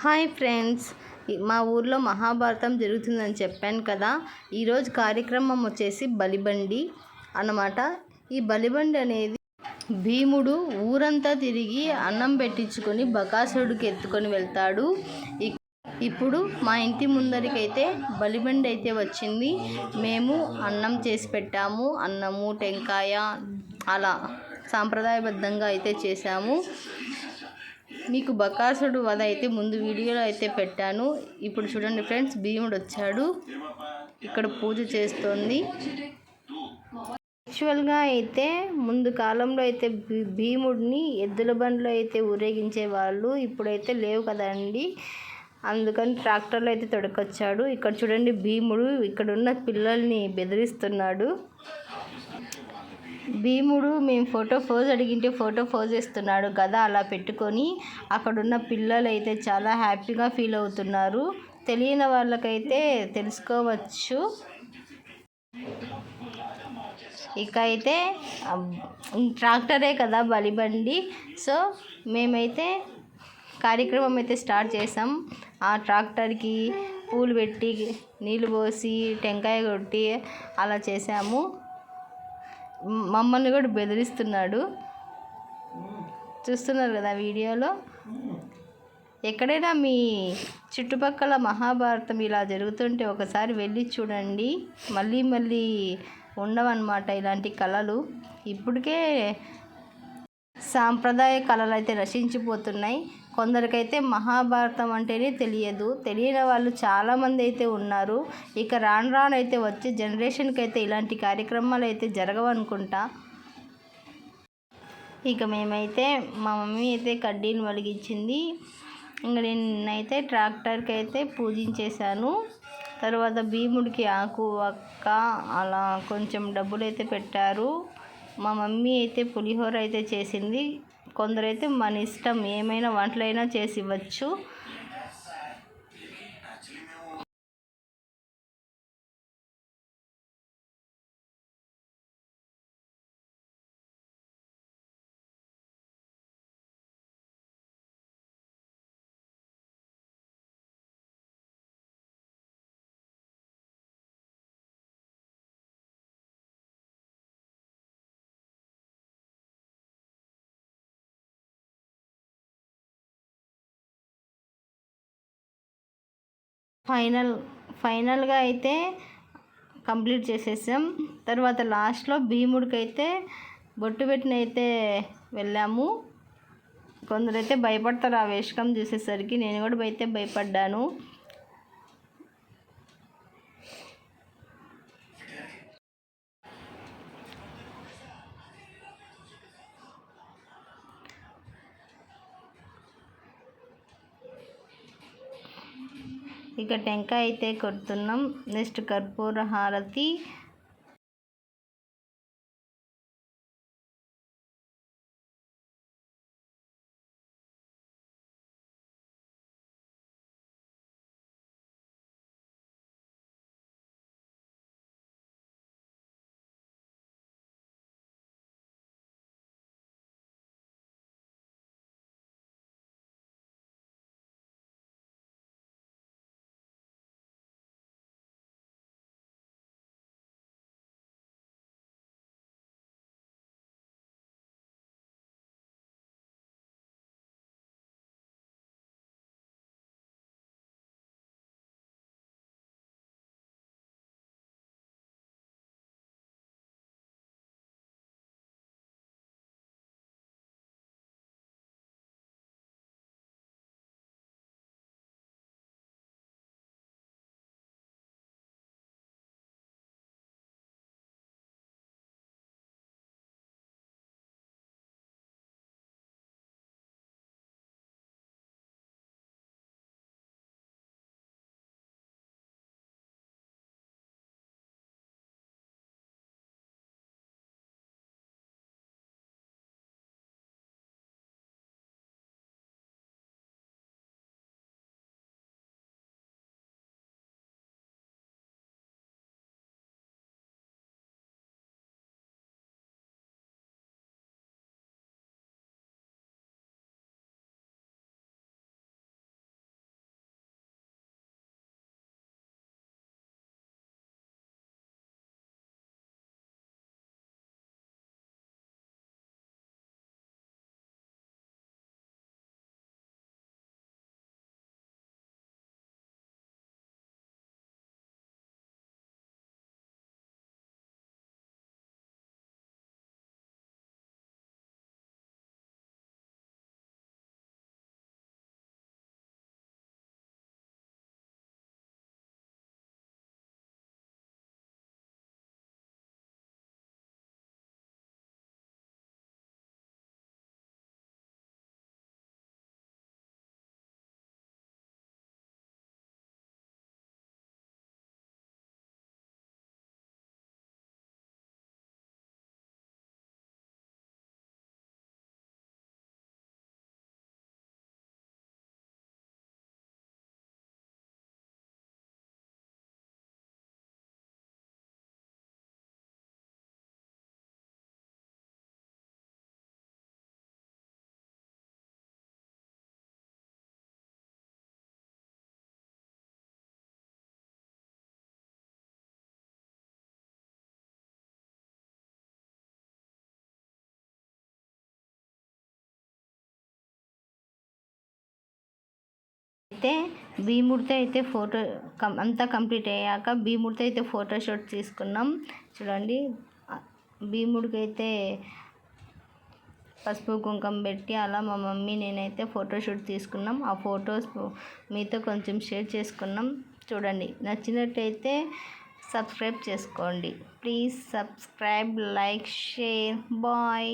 Hi friends. మా ఊర్లో మహాభారతం జరుగుతుందని చెప్పాను కదా. ఈరోజు కార్యక్రమం వచ్చేసి బలిబండి అన్నమాట. ఈ బలిబండి అనేది భీముడు ఊరంతా తిరిగి అన్నం పెట్టించుకొని బకాసురుడికి ఎత్తుకొని వెళ్తాడు. ఇప్పుడు మా ఇంటి ముందరికైతే బలిబండి అయితే వచ్చింది. మేము అన్నం చేసి పెట్టాము. అన్నము టెంకాయ అలా సాంప్రదాయబద్ధంగా అయితే చేశాము. మీకు బకాసుడు వధ అయితే ముందు వీడియోలో అయితే పెట్టాను. ఇప్పుడు చూడండి ఫ్రెండ్స్ భీముడు వచ్చాడు. ఇక్కడ పూజ చేస్తోంది. యాక్చువల్గా అయితే ముందు కాలంలో అయితే భీముడిని ఎద్దుల బండ్లో అయితే ఊరేగించే వాళ్ళు ఇప్పుడైతే లేవు కదండి. అందుకని ట్రాక్టర్లో అయితే తొడకొచ్చాడు. ఇక్కడ చూడండి భీముడు ఇక్కడ ఉన్న పిల్లల్ని బెదిరిస్తున్నాడు. భీముడు మేము ఫోటో ఫోజ్ అడిగింటే ఫోటో ఫోజ్ ఇస్తున్నాడు కదా అలా పెట్టుకొని అక్కడున్న పిల్లలు అయితే చాలా హ్యాపీగా ఫీల్ అవుతున్నారు. తెలియని వాళ్ళకైతే తెలుసుకోవచ్చు. ఇక అయితే ట్రాక్టరే కదా బలిబండి. సో మేమైతే కార్యక్రమం అయితే స్టార్ట్ చేసాం ఆ ట్రాక్టర్కి పూలు పెట్టి నీళ్ళు పోసి టెంకాయ కొట్టి అలా చేసాము మమ్మల్ని కూడా బెదిరిస్తున్నాడు. చూస్తున్నారు కదా వీడియోలో? ఎక్కడైనా మీ చుట్టుపక్కల మహాభారతం ఇలా జరుగుతుంటే ఒకసారి వెళ్ళి చూడండి. మళ్ళీ మళ్ళీ ఉండవన్నమాట ఇలాంటి కళలు. ఇప్పటికే సాంప్రదాయ కళలు అయితే నశించిపోతున్నాయి. కొందరికైతే మహాభారతం అంటేనే తెలియదు. తెలియని వాళ్ళు చాలామంది అయితే ఉన్నారు. ఇక రాను రాను అయితే వచ్చే జనరేషన్కి అయితే ఇలాంటి కార్యక్రమాలు అయితే జరగవనుకుంటా ఇక మేమైతే మా మమ్మీ అయితే కడ్డీని వెలిగించింది ఇంకా నేనైతే ట్రాక్టర్కి అయితే పూజించేశాను. తర్వాత భీముడికి ఆకు అక్క అలా కొంచెం డబ్బులు అయితే పెట్టారు. మా మమ్మీ అయితే పులిహోర అయితే చేసింది. కొందరైతే మన ఇష్టం ఏమైనా వంటలైనా చేసి ఇవ్వచ్చు. ఫైనల్ ఫైనల్గా అయితే కంప్లీట్ చేసేసాం. తర్వాత లాస్ట్లో భీముడికి అయితే బొట్టు పెట్టిన అయితే వెళ్ళాము. కొందరైతే భయపడతారు ఆ వేషకం చూసేసరికి. నేను కూడా అయితే భయపడ్డాను. ఇక టెంకాయ అయితే కొడుతున్నాం. నెక్స్ట్ కర్పూర హారతి. అయితే భీముడితో అయితే ఫోటో కం అంతా కంప్లీట్ అయ్యాక భీముడితో అయితే ఫోటోషూట్ తీసుకున్నాం. చూడండి భీముడికి అయితే పసుపు కుంకుమ పెట్టి అలా మా మమ్మీ నేనైతే ఫోటోషూట్ తీసుకున్నాం. ఆ ఫొటోస్ మీతో కొంచెం షేర్ చేసుకున్నాం. చూడండి నచ్చినట్టయితే సబ్స్క్రైబ్ చేసుకోండి. Please subscribe like share. Bye.